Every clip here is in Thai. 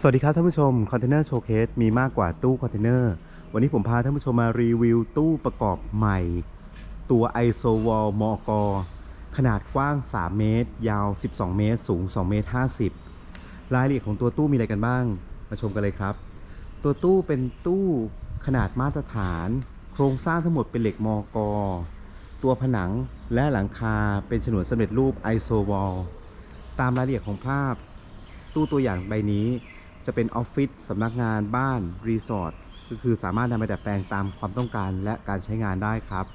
สวัสดีครับท่านผู้ชมคอนเทนเนอร์โชว์เคสมีมากกว่าตู้คอนเทนเนอร์วันนี้ผมพาท่านผู้ชมมารีวิวตู้ประกอบใหม่ ตัว i s o w a l มก ขนาดกว้าง 3 เมตร ยาว 12 เมตร สูง 2 เมตร 50 รายละเอียดของตัวตู้มีอะไรกันบ้าง มาชมกันเลยครับ ตัวตู้เป็นตู้ขนาดมาตรฐาน โครงสร้างทั้งหมดเป็นเหล็กมก ตัวผนังและหลังคาเป็นฉนวนสำเร็จรูป i s o w a l ตามรายละเอียดของภาพ ตู้ตัวอย่างใบนี้ จะเป็นออฟฟิศสำนักงานบ้านรีสอร์ทก็คือสามารถนำไปดัดแปลงตามความต้องการและการใช้งานได้ครับ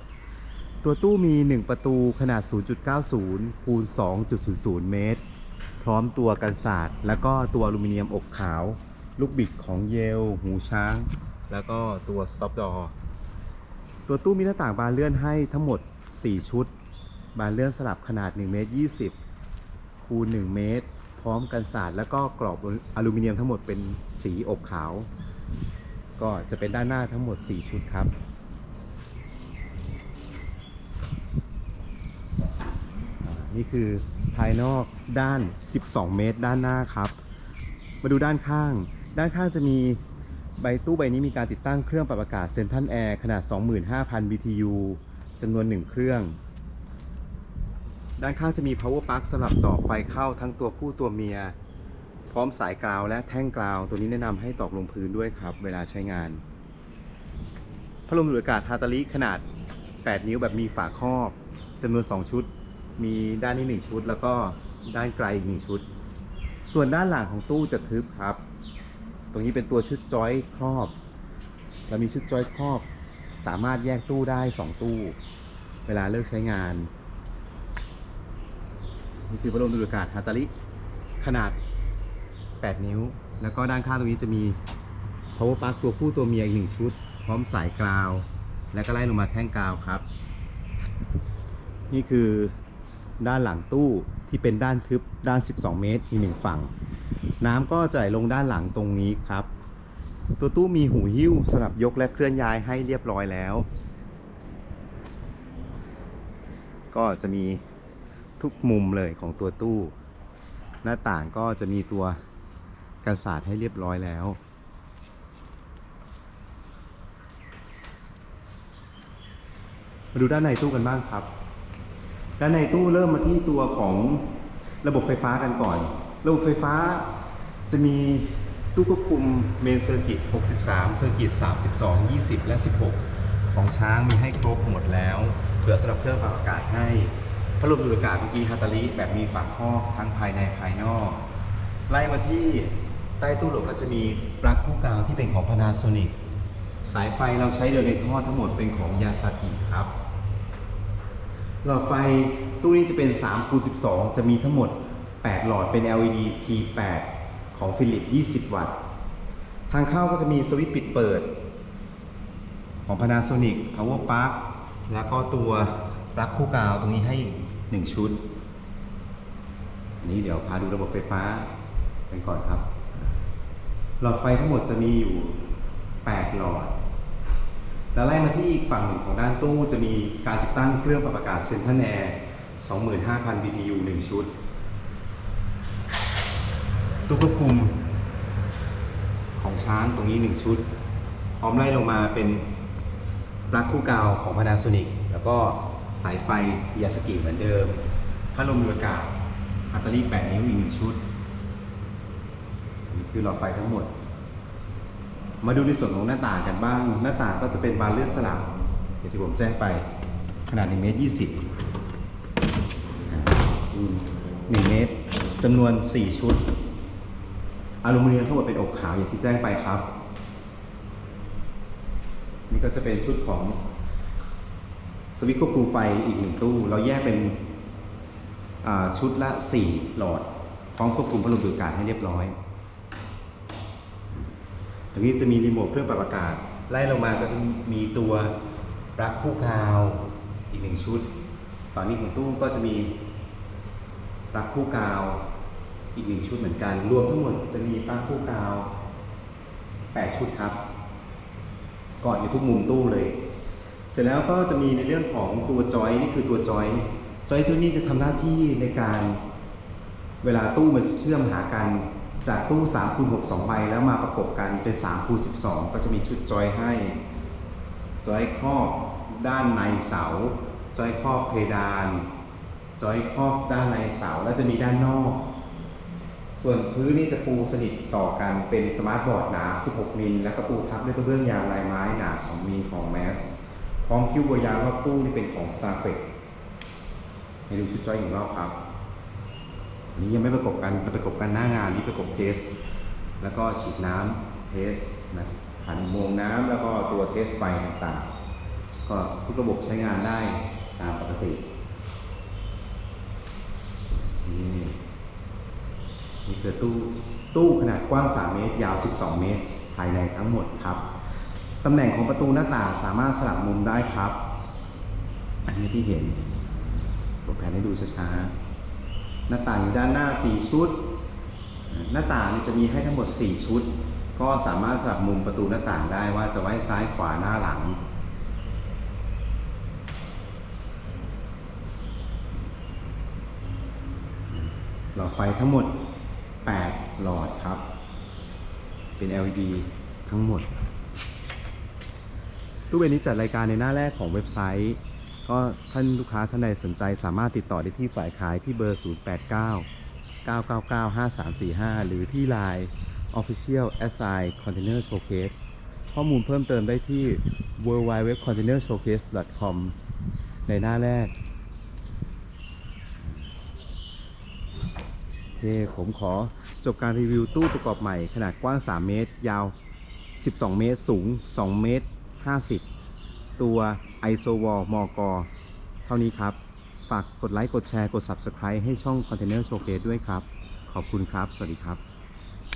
ตัวตู้มี 1 ประตูขนาด 0.90 คูณ 2.00 เมตร พร้อมตัวกันศาสตร์ แล้วก็ตัวอลูมิเนียมอกขาว ลูกบิดของเยล หูช้าง แล้วก็ตัวสต็อปดอตัวตู้มีหน้าต่างบานเลื่อนให้ทั้งหมด 4 ชุด บานเลื่อนสลับขนาด 1 เมตร 20 คูณ 1 เมตร พร้อมกันศาสตร์แล้วก็กรอบอลูมิเนียมทั้งหมดเป็นสีอบขาว ก็จะเป็นด้านหน้าทั้งหมด 4 ชุดครับ นี่คือภายนอกด้าน 12 เมตรด้านหน้าครับ มาดูด้านข้าง ด้านข้างจะมีใบตู้ใบนี้มีการติดตั้งเครื่องปรับอากาศเซนทันแอร์ขนาด 25,000 BTU จำนวน 1 เครื่อง ด้านข้างจะมี power plug สำหรับต่อไฟเข้าทั้งตัวผู้ตัวเมีย พร้อมสายกราวและแท่งกราว ตัวนี้แนะนำให้ตอกลงพื้นด้วยครับ เวลาใช้งานพัดลมดูดอากาศฮาตาลิขนาด 8 นิ้วแบบมีฝาครอบจำนวน 2 ชุด มีด้านนี้ 1 ชุด แล้วก็ด้านไกลอีก 1 ชุด ส่วนด้านหลังของตู้จะทึบครับ ตรงนี้เป็นตัวชุดจอยครอบ เรามีชุดจอยครอบ สามารถแยกตู้ได้ 2 ตู้ เวลาเลิกใช้งาน นี่คือพัดลมดูดอากาศฮาตาลิขนาด 8 นิ้ว แล้วก็ด้านข้างตรงนี้จะมี power plug ตัวผู้ตัวเมียอีกหนึ่งชุด พร้อมสายกราว แล้วก็ไล่ลงมาแท่งกราวครับ นี่คือด้านหลังตู้ที่เป็นด้านทึบด้าน 12 เมตรอีกหนึ่งฝั่ง น้ำก็จะไหลลงด้านหลังตรงนี้ครับ ตัวตู้มีหูหิ้วสำหรับยกและเคลื่อนย้ายให้เรียบร้อยแล้ว ก็จะมี ทุกมุมเลยของตัวตู้ หน้าต่างก็จะมีตัวกันศาสตร์ให้เรียบร้อยแล้ว มาดูด้านในตู้กันบ้างครับ ด้านในตู้เริ่มมาที่ตัวของระบบไฟฟ้ากันก่อน ระบบไฟฟ้าจะมีตู้ควบคุมเมนเซอร์กิต 63 เซอร์กิต 32 20 และ 16 ของช้างมีให้ครบหมดแล้ว เผื่อสำหรับเครื่องปรับอากาศให้ พัดลมดูดอากาศเมื่อกี้ฮัตตาลิแบบมีฝาครอบทั้งภายในภายนอก ไล่มาที่ใต้ตู้โหลดก็จะมีปลั๊กคู่กลางที่เป็นของ Panasonic สายไฟเราใช้เดินในท่อทั้งหมดเป็นของยาซากิครับ หลอดไฟตู้นี้จะเป็น3คูณ12 จะมีทั้งหมด 8 หลอดเป็น LED T8 ของฟิลิป 20 วัตต์ ทางเข้าก็จะมีสวิตช์ปิดเปิด ของ Panasonic Power Plug แล้วก็ตัวปลั๊กคู่กาวตรงนี้ให้ 1 ชุด อันนี้เดี๋ยวพาดูระบบไฟฟ้ากันก่อนครับ หลอดไฟทั้งหมดจะมีอยู่ 8 หลอด แล้วไล่มาที่อีกฝั่งหนึ่งของด้านตู้จะมีการติดตั้งเครื่องปรับอากาศเซนทรัลแอร์25,000 BTU 1 ชุด ตู้ควบคุมของช้างตรงนี้ 1 ชุด พร้อมไล่ลงมาเป็นปลั๊กคู่กาวของ Panasonic แล้วก็ สายไฟยาสกิเหมือนเดิมพัดลมดูอากาศอัตตอรี่8นิ้วอีก1ชุดนี่คือหลอดไฟทั้งหมด มาดูในส่วนของหน้าต่างกันบ้าง หน้าต่างก็จะเป็นบานเลื่อนสลับอย่างที่ผมแจ้งไปขนาด1เมตร201เมตรจำนวน 4 ชุดอลูมิเนียมทั้งหมดเป็นอกขาวอย่างที่แจ้งไปครับ นี่ก็จะเป็นชุดของ วิตช์ควบคุมไฟอีกหนึ่งตู้ เราแยกเป็นชุดละ 4 หลอด พร้อมควบคุมพัดลมดูดอากาศให้เรียบร้อยตรงนี้จะมีรีโมทเครื่องปรับอากาศ ไล่ลงมาก็จะมีตัวปลั๊กคู่กาวอีกหนึ่งชุด ฝั่งนี้ของตู้ก็จะมีปลั๊กคู่กาวอีกหนึ่งชุดเหมือนกัน รวมทั้งหมดจะมีปลั๊กคู่กาว 8 ชุดครับ ก่อนอยู่ทุกมุมตู้เลย เสร็จแล้วก็จะมีในเรื่องของตัวจอยนี่คือตัวจอยจอยตัวนี้จะทำหน้าที่ในการ เวลาตู้มันเชื่อมหากันจากตู้3คูณ6 2ใบแล้วมาประกบกันเป็น3คูณ12 ก็จะมีชุดจอยให้ จอยครอบด้านในเสา จอยครอบเพดาน จอยครอบด้านในเสาแล้วจะมีด้านนอก ส่วนพื้นนี่จะปูสนิทต่อกันเป็นสมาร์ทบอร์ดหนา 16 มิล แล้วก็ปูทับด้วยกระเบื้องยางลายไม้หนา 2 มิลของแมส พร้อมคิ้วบัวยางรอบตู้นี่เป็นของ s t a r f e c ให้ดูชุดจอยอีกรอบครับอันนี้ยังไม่ประกบกันประกบกันหน้างานนี่ประกบเทส แล้วก็ฉีดน้ำเทสนะผ่านอุโมงน้ำแล้วก็ตัวเทสไฟต่างๆ ก็ทุกระบบใช้งานได้ตามปกตินี่นี่คือตู้ตู้ขนาดกว้าง 3 เมตร ยาว 12 เมตร ภายในทั้งหมดครับ ตำแหน่งของประตูหน้าต่างสามารถสลับมุมได้ครับ อันนี้ที่เห็นตัวแผนให้ดูช้าๆ หน้าต่างอยู่ด้านหน้า 4 ชุด หน้าต่างจะมีให้ทั้งหมด 4 ชุด ก็สามารถสลับมุมประตูหน้าต่างได้ว่าจะไว้ซ้ายขวาหน้าหลัง หลอดไฟทั้งหมด 8 หลอดครับ เป็น LED ทั้งหมด ตู้เบนนี้จัดรายการในหน้าแรกของเว็บไซต์ ก็ท่านลูกค้าท่านใดสนใจสามารถติดต่อได้ที่ฝ่ายขายที่เบอร์ 089 999 5345 หรือที่ Line Official Assign Container Showcase ข้อมูลเพิ่มเติมได้ที่ www.containershowcase.com ในหน้าแรกโอเคผมขอจบการรีวิวตู้ประกอบใหม่ขนาดกว้าง 3 เมตร ยาว 12 เมตร สูง 2 เมตร 50 ตัว ISOWAL มกเท่านี้ครับ ฝากกดไลค์ กดแชร์ กด Subscribe ให้ช่อง Container Showcase ด้วยครับ ขอบคุณครับ สวัสดีครับ